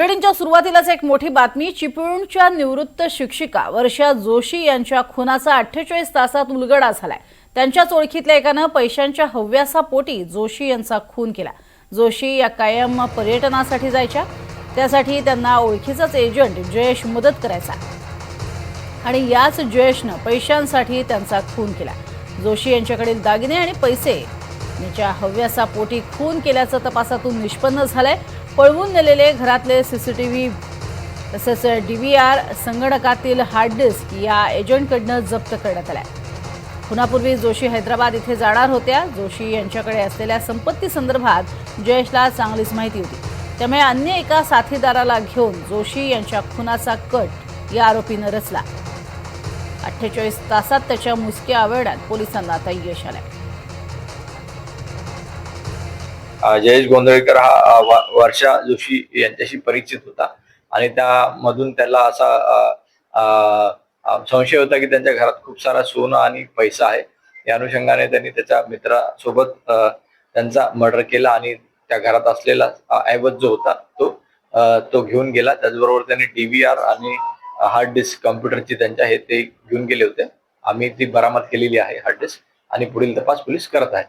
बुलेटिनच्या सुरुवातीलाच एक मोठी बातमी चिपळूणच्या निवृत्त शिक्षिका वर्षा जोशी यांच्या खुनाचा अठ्ठेचाळीस तासात उलगडा झालाय. त्यांच्याच ओळखीतल्या एकानं पैशांच्या हव्यासापोटी जोशी यांचा खून केला. जोशी या कायम पर्यटनासाठी जायच्या. त्यासाठी त्यांना ओळखीचाच एजंट जयेश मदत करायचा. आणि याच जयेशनं पैशांसाठी त्यांचा खून केला. जोशी यांच्याकडील दागिने आणि पैसे यांच्या हव्यासापोटी खून केल्याचं तपासातून निष्पन्न झालंय. पळवून नेलेले घरातले सी सी टी व्ही तसंच डी व्ही आर संगणकातील हार्ड डिस्क या एजंटकडनं जप्त करण्यात आल्या. खुनापूर्वी जोशी हैदराबाद इथे जाणार होत्या. जोशी यांच्याकडे असलेल्या संपत्ती संदर्भात जयेशला चांगलीच माहिती होती. त्यामुळे अन्य एका साथीदाराला घेऊन जोशी यांच्या खुनाचा कट या आरोपीनं रचला. अठ्ठेचाळीस तासात त्याच्या मुसक्या आवरण्यात पोलिसांना आता यश आलंय. जयेश गोंधळेकर हा वर्षा जोशी यांच्याशी परिचित होता. आणि त्यामधून त्याला असा संशय होता की त्यांच्या घरात खूप सारा सोनं आणि पैसा आहे. या अनुषंगाने त्यांनी त्याच्या मित्रासोबत त्यांचा मर्डर केला आणि त्या घरात असलेला ऐवज जो होता तो तो घेऊन गेला. त्याचबरोबर त्यांनी डीव्हीआर आणि हार्ड डिस्क कम्प्युटरची त्यांच्या हे ते घेऊन गेले होते. आम्ही ती बरामद केलेली आहे हार्ड डिस्क आणि पुढील तपास पोलीस करत आहेत.